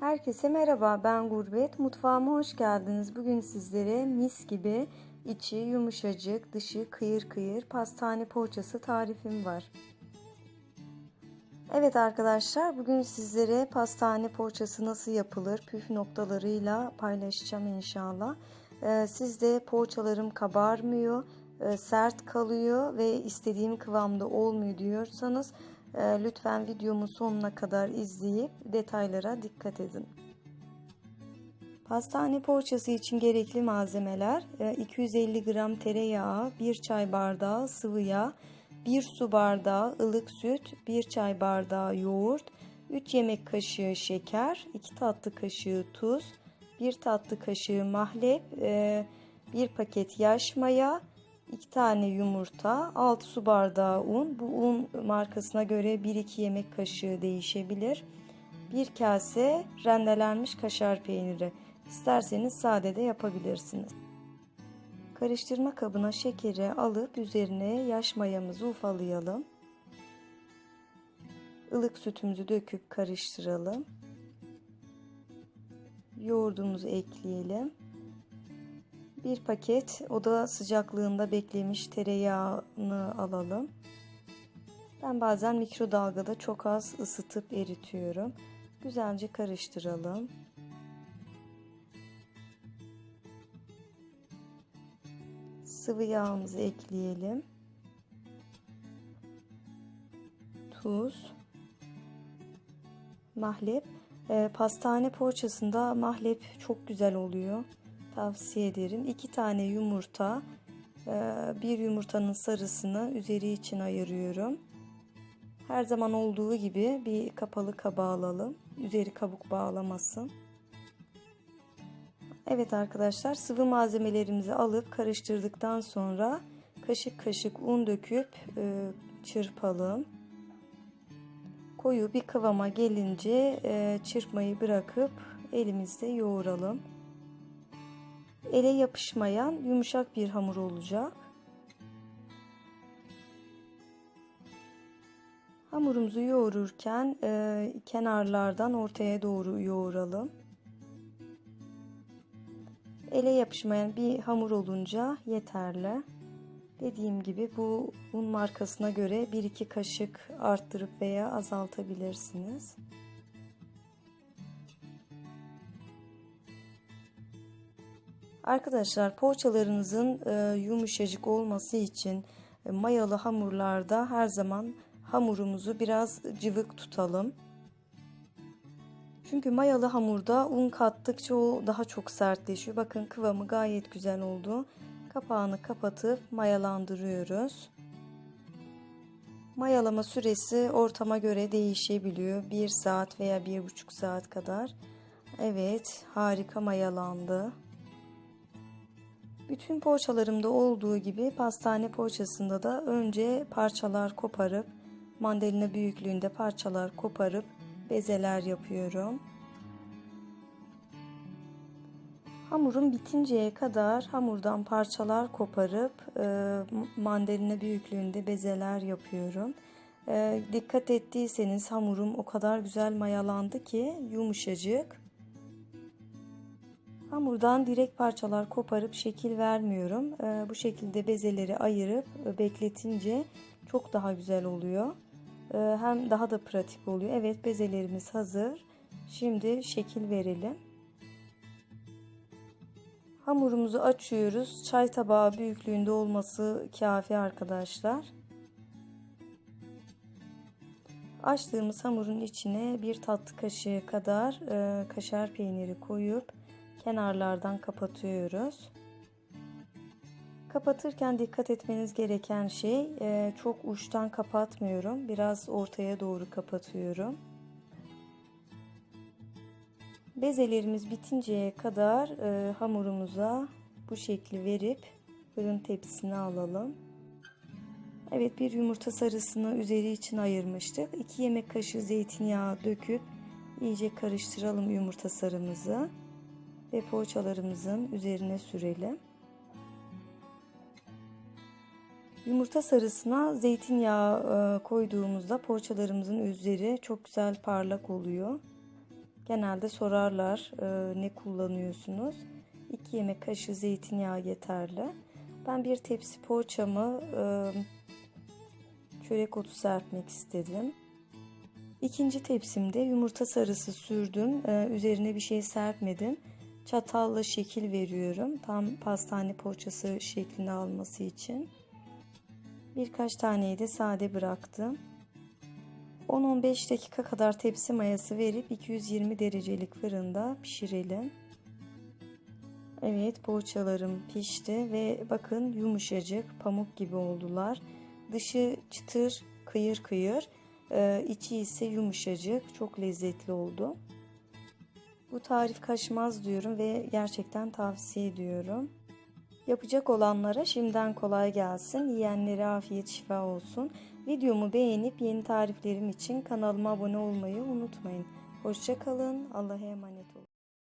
Herkese merhaba ben Gurbet. Mutfağıma hoş geldiniz. Bugün sizlere mis gibi içi yumuşacık dışı kıyır kıyır pastane poğaçası tarifim var. Evet arkadaşlar bugün sizlere pastane poğaçası nasıl yapılır püf noktalarıyla paylaşacağım inşallah. Ee, sizde poğaçalarım kabarmıyor, e, sert kalıyor ve istediğim kıvamda olmuyor diyorsanız lütfen videomu sonuna kadar izleyip detaylara dikkat edin. Pastane poğaçası için gerekli malzemeler 250 gram tereyağı, 1 çay bardağı sıvı yağ, 1 su bardağı ılık süt, 1 çay bardağı yoğurt, 3 yemek kaşığı şeker, 2 tatlı kaşığı tuz, 1 tatlı kaşığı mahlep, 1 paket yaş maya, 2 tane yumurta, 6 su bardağı un. Bu un markasına göre 1-2 yemek kaşığı değişebilir. 1 kase rendelenmiş kaşar peyniri. İsterseniz sade de yapabilirsiniz. Karıştırma kabına şekeri alıp üzerine yaş mayamızı ufalayalım. Ilık sütümüzü döküp karıştıralım. Yoğurdumuzu ekleyelim. Bir paket oda sıcaklığında beklemiş tereyağını alalım. Ben bazen mikrodalgada çok az ısıtıp eritiyorum. Güzelce karıştıralım. Sıvı yağımızı ekleyelim. Tuz. Mahlep. E, pastane poğaçasında mahlep çok güzel oluyor. Tavsiye ederim. 2 tane yumurta. E, bir yumurtanın sarısını üzeri için ayırıyorum. Her zaman olduğu gibi bir kapalı kaba alalım. Üzeri kabuk bağlamasın. Evet arkadaşlar sıvı malzemelerimizi alıp karıştırdıktan sonra kaşık kaşık un döküp e, çırpalım. Koyu bir kıvama gelince e, çırpmayı bırakıp elimizde yoğuralım. Ele yapışmayan yumuşak bir hamur olacak. Hamurumuzu yoğururken e, kenarlardan ortaya doğru yoğuralım. Ele yapışmayan bir hamur olunca yeterli. Dediğim gibi bu un markasına göre 1-2 kaşık arttırıp veya azaltabilirsiniz. Arkadaşlar poğaçalarınızın e, yumuşacık olması için e, mayalı hamurlarda her zaman hamurumuzu biraz cıvık tutalım. Çünkü mayalı hamurda un kattıkça o daha çok sertleşiyor. Bakın kıvamı gayet güzel oldu. Kapağını kapatıp mayalandırıyoruz. Mayalama süresi ortama göre değişebiliyor. 1 saat veya 1,5 saat kadar. Evet harika mayalandı. Bütün poğaçalarımda olduğu gibi pastane poğaçasında da önce parçalar koparıp mandalina büyüklüğünde parçalar koparıp bezeler yapıyorum. Hamurum bitinceye kadar hamurdan parçalar koparıp e, mandalina büyüklüğünde bezeler yapıyorum. E, dikkat ettiyseniz hamurum o kadar güzel mayalandı ki yumuşacık. Hamurdan direkt parçalar koparıp şekil vermiyorum. E, bu şekilde bezeleri ayırıp e, bekletince çok daha güzel oluyor. E, hem daha da pratik oluyor. Evet bezelerimiz hazır. Şimdi şekil verelim. Hamurumuzu açıyoruz. Çay tabağı büyüklüğünde olması kafi arkadaşlar. Açtığımız hamurun içine bir tatlı kaşığı kadar e, kaşar peyniri koyup kenarlardan kapatıyoruz. Kapatırken dikkat etmeniz gereken şey e, çok uçtan kapatmıyorum. Biraz ortaya doğru kapatıyorum. Bezelerimiz bitinceye kadar e, hamurumuza bu şekli verip fırın tepsisine alalım. Evet bir yumurta sarısını üzeri için ayırmıştık. 2 yemek kaşığı zeytinyağı döküp iyice karıştıralım yumurta sarımızı ve poğaçalarımızın üzerine sürelim. Yumurta sarısına zeytinyağı koyduğumuzda poğaçalarımızın üzeri çok güzel parlak oluyor. Genelde sorarlar e, ne kullanıyorsunuz. 2 yemek kaşığı zeytinyağı yeterli. Ben bir tepsi poğaçamı e, çörek otu serpmek istedim. İkinci tepsimde yumurta sarısı sürdüm. Üzerine bir şey serpmedim. Çatalla şekil veriyorum. Tam pastane poğaçası şeklini alması için. Birkaç taneyi de sade bıraktım. 10-15 dakika kadar tepsi mayası verip 220 derecelik fırında pişirelim. Evet poğaçalarım pişti ve bakın yumuşacık pamuk gibi oldular. Dışı çıtır kıyır kıyır. Ee, içi ise yumuşacık, çok lezzetli oldu. Bu tarif kaçmaz diyorum ve gerçekten tavsiye ediyorum. Yapacak olanlara şimdiden kolay gelsin. Yiyenlere afiyet şifa olsun. Videomu beğenip yeni tariflerim için kanalıma abone olmayı unutmayın. Hoşçakalın. Allah'a emanet olun.